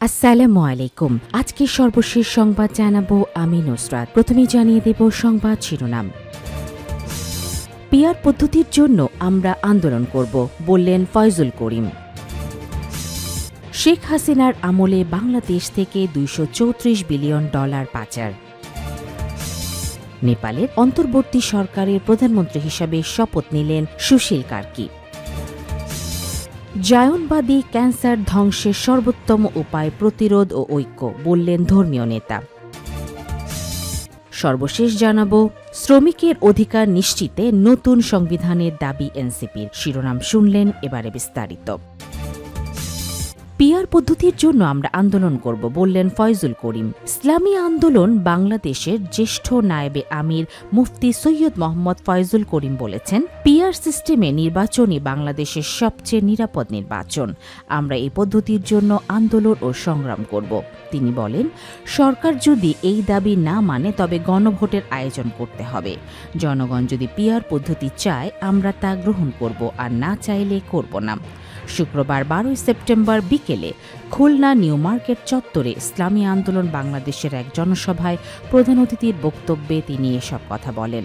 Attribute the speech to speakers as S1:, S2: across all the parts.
S1: আসসালামু আলাইকুম। আজকে সর্বশেষ সংবাদ জানাব আমি নুসরাত। প্রথমেই জানিয়ে দেব সংবাদ শিরোনাম। পিয়ার পদ্ধতির জন্য আমরা আন্দোলন করব, বললেন ফয়জুল করিম। শেখ হাসিনার আমলে বাংলাদেশ থেকে দুইশ চৌত্রিশ বিলিয়ন ডলার পাচার। নেপালের অন্তর্বর্তী সরকারের প্রধানমন্ত্রী হিসাবে শপথ নিলেন সুশীল কার্কি। জায়নবাদী ক্যান্সার ধ্বংসের সর্বোত্তম উপায় প্রতিরোধ ও ঐক্য, বললেন ধর্মীয় নেতা। সর্বশেষ জানাব, শ্রমিকের অধিকার নিশ্চিতে নতুন সংবিধানের দাবি এনসিপির। শিরোনাম শুনলেন এবারে বিস্তারিত। পিয়ার পদ্ধতির জন্য আমরা আন্দোলন করব, বললেন ফয়জুল করিম। ইসলামী আন্দোলন বাংলাদেশের জ্যেষ্ঠ নায়েবে আমির মুফতি সৈয়দ মোহাম্মদ ফয়জুল করিম বলেছেন, পিয়ার সিস্টেমে নির্বাচনই বাংলাদেশের সবচেয়ে নিরাপদ নির্বাচন। আমরা এই পদ্ধতির জন্য আন্দোলন ও সংগ্রাম করব। তিনি বলেন, সরকার যদি এই দাবি না মানে তবে গণভোটের আয়োজন করতে হবে। জনগণ যদি পিয়ার পদ্ধতি চায়, আমরা তা গ্রহণ করব, আর না চাইলে করব না। শুক্রবার বারোই সেপ্টেম্বর বিকেলে খুলনা নিউ মার্কেট চত্বরে ইসলামী আন্দোলন বাংলাদেশের এক জনসভায় প্রধান অতিথির বক্তব্যে তিনি এসব কথা বলেন।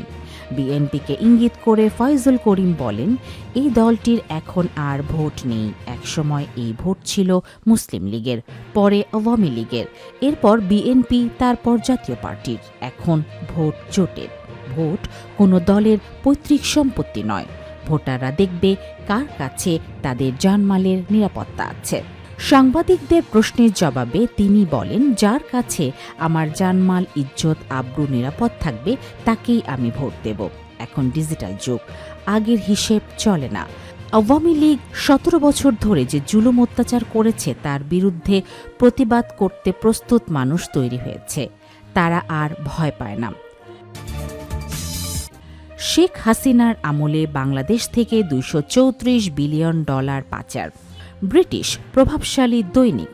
S1: বিএনপিকে ইঙ্গিত করে ফয়জুল করিম বলেন, এই দলটির এখন আর ভোট নেই। একসময় এই ভোট ছিল মুসলিম লীগের, পরে আওয়ামী লীগের। এরপর বিএনপি তারপর জাতীয় পার্টির। এখন ভোট জোটের। ভোট কোনো দলের পৈতৃক সম্পত্তি নয়। ভোটাররা দেখবে কার কাছে তাদের জানমালের নিরাপত্তা আছে। সাংবাদিকদের প্রশ্নের জবাবে তিনি বলেন, যার কাছে আমার জানমাল, ইজ্জত, আব্রু, নিরাপদ থাকবে, তাকেই আমি ভোট দেব। এখন ডিজিটাল যুগ। আগের হিসেব চলে না। আওয়ামী লীগ সতেরো বছর ধরে যে জুলুম অত্যাচার করেছে, তার বিরুদ্ধে প্রতিবাদ করতে প্রস্তুত মানুষ তৈরি হয়েছে। তারা আর ভয় পায় না। শেখ হাসিনার আমলে বাংলাদেশ থেকে দুইশো চৌত্রিশ বিলিয়ন ডলার পাচার। ব্রিটিশ প্রভাবশালী দৈনিক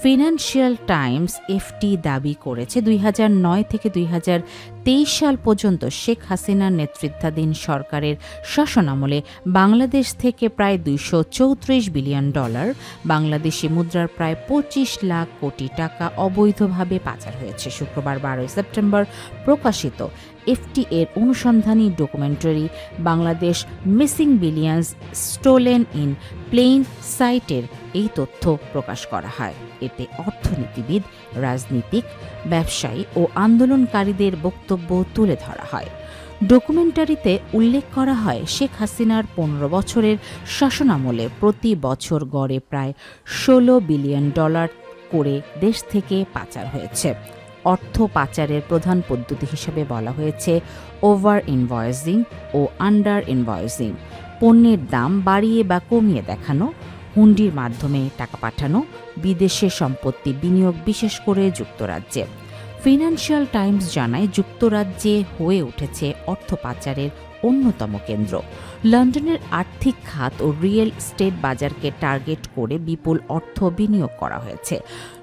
S1: ফিনান্সিয়াল টাইমস এফটি দাবি করেছে, দুই হাজার নয় থেকে দুই হাজার তেইশ সাল পর্যন্ত শেখ হাসিনার নেতৃত্বাধীন সরকারের শাসনামলে বাংলাদেশ থেকে প্রায় দুইশো চৌত্রিশ বিলিয়ন ডলার, বাংলাদেশি মুদ্রার প্রায় পঁচিশ লাখ কোটি টাকা অবৈধভাবে পাচার হয়েছে। শুক্রবার বারোই সেপ্টেম্বর প্রকাশিত এফটি এর অনুসন্ধানী documentary Bangladesh missing billions stolen in plain সাইটের এই তথ্য প্রকাশ করা হয়। এতে অর্থনীতিবিদ, রাজনীতিক, ব্যবসায়ী ও আন্দোলনকারীদের বক্তব্য তুলে ধরা হয়। ডকুমেন্টারিতে উল্লেখ করা হয়, শেখ হাসিনার পনেরো বছরের শাসনামলে প্রতি বছর গড়ে প্রায় ষোলো বিলিয়ন ডলার করে দেশ থেকে পাচার হয়েছে। অর্থ পাচারের প্রধান পদ্ধতি হিসেবে বলা হয়েছে ওভার ইনভয়েসিং ও আন্ডার ইনভয়েসিং পণ্যের দাম বাড়িয়ে বা কমিয়ে দেখানো, হুন্ডির মাধ্যমে টাকা পাঠানো, বিদেশে সম্পত্তি বিনিয়োগ বিশেষ করে যুক্তরাজ্যে। ফিনান্সিয়াল টাইমস জানায় যুক্তরাজ্যে হয়ে উঠেছে অর্থ পাচারের অন্যতম কেন্দ্র। লন্ডনের আর্থিক খাত ও রিয়েল স্টেট বাজারকে টার্গেট করে বিপুল অর্থ বিনিয়োগ করা হয়েছে।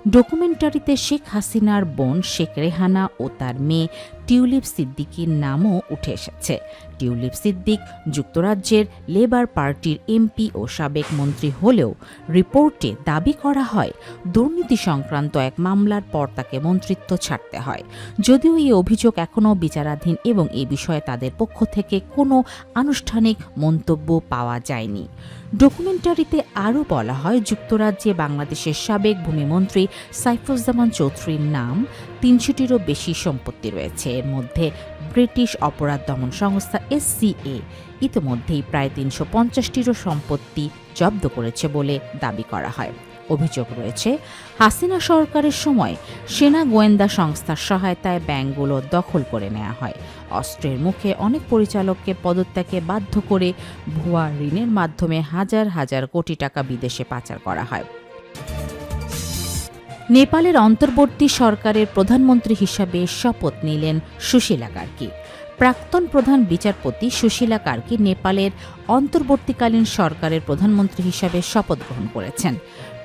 S1: ডকুমেন্টারিতে শেখ হাসিনার বোন শেখ রেহানা ও তার মেয়ে টিউলিপ সিদ্দিকির নামও উঠে এসেছে। টিউলিপ সিদ্দিক যুক্তরাজ্যের লেবার পার্টির এমপি ও সাবেক মন্ত্রী হলেও রিপোর্টে দাবি করা হয়, দুর্নীতি সংক্রান্ত এক মামলার পর তাকে মন্ত্রিত্ব ছাড়তে হয়। যদিও এই অভিযোগ এখনও বিচারাধীন এবং এ বিষয়ে তাদের পক্ষ থেকে কোনো আনুষ্ঠানিক মন্তব্য পাওয়া যায়নি। ডকুমেন্টারিতে আরও বলা হয়, যুক্তরাজ্যে বাংলাদেশের সাবেক ভূমিমন্ত্রী সাইফুজ্জামান চৌধুরীর নাম তিনশোটিরও বেশি সম্পত্তি রয়েছে। এর মধ্যে ব্রিটিশ অপরাধ দমন সংস্থা এসসিএ ইতিমধ্যেই প্রায় তিনশো পঞ্চাশটিরও সম্পত্তি জব্দ করেছে বলে দাবি করা হয়। অভিযোগ রয়েছে। হাসিনা সরকারের সময় সেনা গোয়েন্দা সংস্থার সহায়তায় ব্যাংকগুলো দখল করে নেওয়া হয়। অস্ত্রের মুখে অনেক পরিচালককে পদত্যাগে বাধ্য করে ভুয়া ঋণের মাধ্যমে হাজার হাজার কোটি টাকা বিদেশে পাচার করা হয়। নেপালের অন্তর্বর্তী সরকারের প্রধানমন্ত্রী হিসাবে শপথ নিলেন সুশীলা কার্কি। প্রাক্তন প্রধান বিচারপতি সুশীলা কার্কি নেপালের অন্তর্বর্তীকালীন সরকারের প্রধানমন্ত্রী হিসাবে শপথ গ্রহণ করেছেন।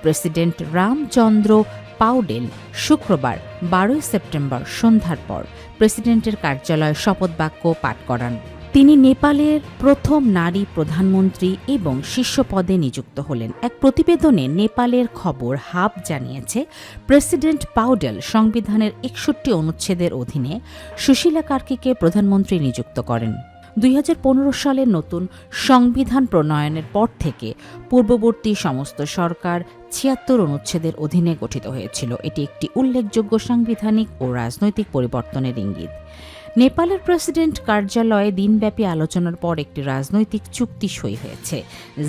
S1: প্রেসিডেন্ট রামচন্দ্র পাউডেল শুক্রবার বারোই সেপ্টেম্বর সন্ধ্যার পর প্রেসিডেন্টের কার্যালয়ে শপথ বাক্য পাঠ করান। তিনি নেপালের প্রথম নারী প্রধানমন্ত্রী এবং শীর্ষ পদে নিযুক্ত হলেন। এক প্রতিবেদনে নেপালের খবর হাব জানিয়েছে, প্রেসিডেন্ট পাউডেল সংবিধানের একষট্টি অনুচ্ছেদের অধীনে সুশীলা কার্কিকে প্রধানমন্ত্রী নিযুক্ত করেন। দুই হাজার পনেরো সালের নতুন সংবিধান প্রণয়নের পর থেকে পূর্ববর্তী সমস্ত সরকার ছিয়াত্তর অনুচ্ছেদের অধীনে গঠিত হয়েছিল। এটি একটি উল্লেখযোগ্য সাংবিধানিক ও রাজনৈতিক পরিবর্তনের ইঙ্গিত। নেপালের প্রেসিডেন্ট কার্যালয়ে দিনব্যাপী আলোচনার পর একটি রাজনৈতিক চুক্তি সই হয়েছে।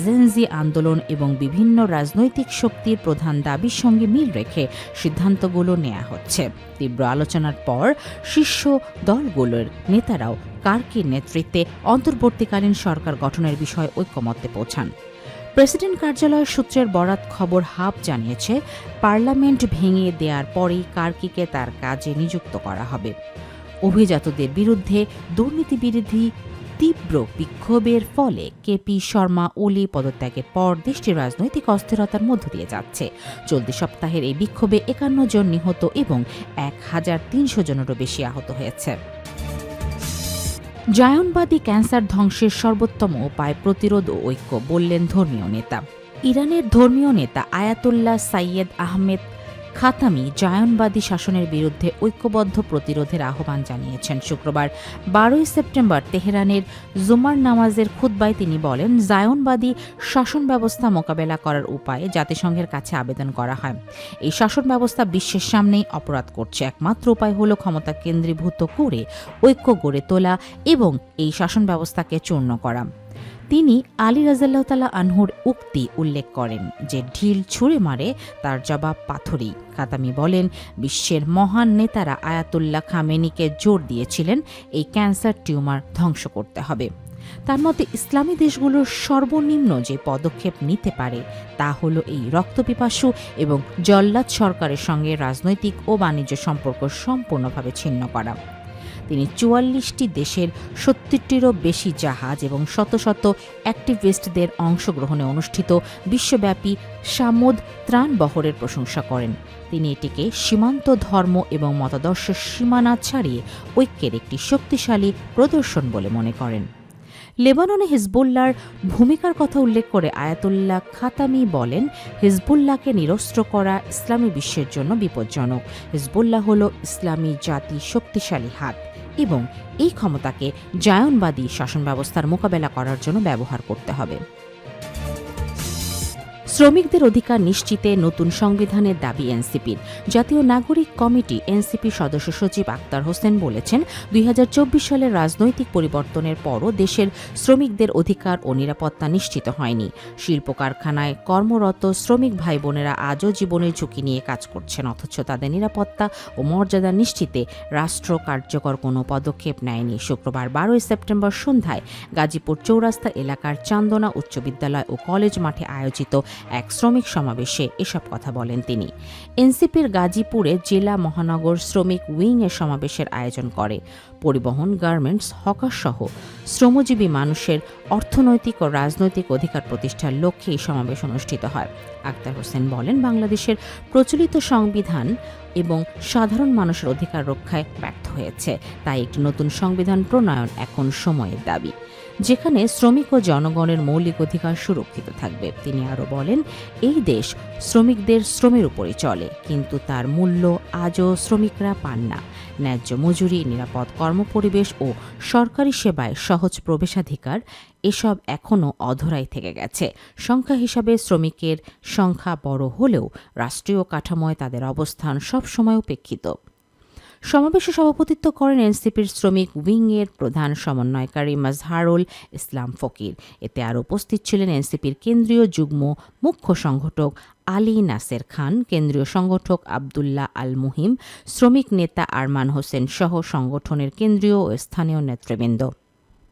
S1: জেনজি আন্দোলন এবং বিভিন্ন রাজনৈতিক শক্তির প্রধান দাবির সঙ্গে মিল রেখে সিদ্ধান্তগুলো নেওয়া হচ্ছে। তীব্র আলোচনার পর শীর্ষ দলগুলোর নেতারাও কার্কির নেতৃত্বে অন্তর্বর্তীকালীন সরকার গঠনের বিষয়ে ঐক্যমত্যে পৌঁছান। প্রেসিডেন্ট কার্যালয়ের সূত্রের বরাত খবর হাব জানিয়েছে, পার্লামেন্ট ভেঙে দেওয়ার পরেই কার্কিকে তার কাজে নিযুক্ত করা হবে। অভিজাতদের বিরুদ্ধে দুর্নীতি বিরোধী তীব্র বিক্ষোভের ফলে কেপি শর্মা ওলি পদত্যাগের পর দেশটির রাজনৈতিক অস্থিরতার মধ্য দিয়ে যাচ্ছে। চলতি সপ্তাহের এই বিক্ষোভে একান্ন জন নিহত এবং এক হাজার তিনশো জনেরও বেশি আহত হয়েছে। জায়নবাদী ক্যান্সার ধ্বংসের সর্বোত্তম উপায় প্রতিরোধ ও ঐক্য বললেন ধর্মীয় নেতা। ইরানের ধর্মীয় নেতা আয়াতুল্লাহ সাইয়েদ আহমেদ খাতামি জায়নবাদী শাসনের বিরুদ্ধে ঐক্যবদ্ধ প্রতিরোধের আহ্বান জানিয়েছেন শুক্রবার, বারোই সেপ্টেম্বর তেহরানের জুমার নামাজের খুদ্বায় তিনি বলেন, জায়নবাদী শাসন ব্যবস্থা মোকাবেলা করার উপায়ে জাতিসংঘের কাছে আবেদন করা হয়। এই শাসন ব্যবস্থা বিশ্বের সামনেই অপরাধ করছে। একমাত্র উপায় হল ক্ষমতা কেন্দ্রীভূত করে ঐক্য গড়ে তোলা এবং এই শাসন ব্যবস্থাকে চূর্ণ করা। তিনি আলী রাজাল্লাহ তালা আনহুর উক্তি উল্লেখ করেন যে ঢিল ছুঁড়ে মারে তার জবাব পাথরই কাতামি বলেন, বিশ্বের মহান নেতারা আয়াতুল্লাহ খামেনিকে জোর দিয়েছিলেন এই ক্যান্সার টিউমার ধ্বংস করতে হবে। তার মতে, ইসলামী দেশগুলোর সর্বনিম্ন যে পদক্ষেপ নিতে পারে তা হল এই রক্তপিপাসু এবং জল্লাদ সরকারের সঙ্গে রাজনৈতিক ও বাণিজ্য সম্পর্ক সম্পূর্ণভাবে ছিন্ন করা। তিনি চুয়াল্লিশটি দেশের সত্তরটিরও বেশি জাহাজ এবং শত শত অ্যাক্টিভিস্টদের অংশগ্রহণে অনুষ্ঠিত বিশ্বব্যাপী সামুদ ত্রাণ বহরের প্রশংসা করেন। তিনি এটিকে সীমান্ত ধর্ম এবং মতাদর্শের সীমানা ছাড়িয়ে ঐক্যের একটি শক্তিশালী প্রদর্শন বলে মনে করেন। লেবাননে হিজবুল্লাহর ভূমিকার কথা উল্লেখ করে আয়াতুল্লাহ খাতামি বলেন, হিজবুল্লাহকে নিরস্ত্র করা ইসলামী বিশ্বের জন্য বিপজ্জনক। হিজবুল্লাহ হল ইসলামী জাতি শক্তিশালী হাত। এবং এই ক্ষমতাকে জায়নবাদী শাসন ব্যবস্থার মোকাবেলা করার জন্য ব্যবহার করতে হবে। শ্রমিকদের অধিকার নিশ্চিতে নতুন সংবিধানের দাবি এনসিপির। জাতীয় নাগরিক কমিটি এনসিপি সদস্য সচিব আক্তার হোসেন বলেছেন, দুই হাজার চব্বিশ সালের রাজনৈতিক পরিবর্তনের পরও দেশের শ্রমিকদের অধিকার ও নিরাপত্তা নিশ্চিত হয়নি। শিল্প কারখানায় কর্মরত শ্রমিক ভাই বোনেরা আজও জীবনের ঝুঁকি নিয়ে কাজ করছেন, অথচ তাদের নিরাপত্তা ও মর্যাদা নিশ্চিতে রাষ্ট্র কার্যকর কোনো পদক্ষেপ নেয়নি। শুক্রবার বারোই সেপ্টেম্বর সন্ধ্যায় গাজীপুর চৌরাস্তা এলাকার চান্দনা উচ্চ বিদ্যালয় ও কলেজ মাঠে আয়োজিত এক শ্রমিক সমাবেশে এসব কথা বলেন তিনি। এনসিপির গাজীপুরে জেলা মহানগর শ্রমিক উইং এর সমাবেশের আয়োজন করে। পরিবহন, গার্মেন্টস, হকার সহ শ্রমজীবী মানুষের অর্থনৈতিক ও রাজনৈতিক অধিকার প্রতিষ্ঠার লক্ষ্যে এই সমাবেশ অনুষ্ঠিত হয়। আক্তার হোসেন বলেন, বাংলাদেশের প্রচলিত সংবিধান এবং সাধারণ মানুষের অধিকার রক্ষায় ব্যর্থ হয়েছে। তাই একটি নতুন সংবিধান প্রণয়ন এখন সময়ের দাবি। যেখানে শ্রমিক ও জনগণের মৌলিক অধিকার সুরক্ষিত থাকবে। তিনি আরও বলেন, এই দেশ শ্রমিকদের শ্রমের উপরে চলে, কিন্তু তার মূল্য আজও শ্রমিকরা পান না। ন্যায্য মজুরি, নিরাপদ কর্মপরিবেশ ও সরকারি সেবায় সহজ প্রবেশাধিকার এসব এখনও অধরাই থেকে গেছে। সংখ্যা হিসাবে শ্রমিকের সংখ্যা বড় হলেও রাষ্ট্রীয় কাঠামোয় তাদের অবস্থান সবসময় উপেক্ষিত। সমাবেশে সভাপতিত্ব করেন এনসিপির শ্রমিক উইংয়ের প্রধান সমন্বয়কারী মাজহারুল ইসলাম ফকির। এতে আর উপস্থিত ছিলেন এনসিপির কেন্দ্রীয় যুগ্ম মুখ্য সংগঠক আলী নাসের খান, কেন্দ্রীয় সংগঠক আবদুল্লাহ আল মুহিম শ্রমিক নেতা আরমান হোসেন সহ সংগঠনের কেন্দ্রীয় ও স্থানীয় নেতৃবৃন্দ।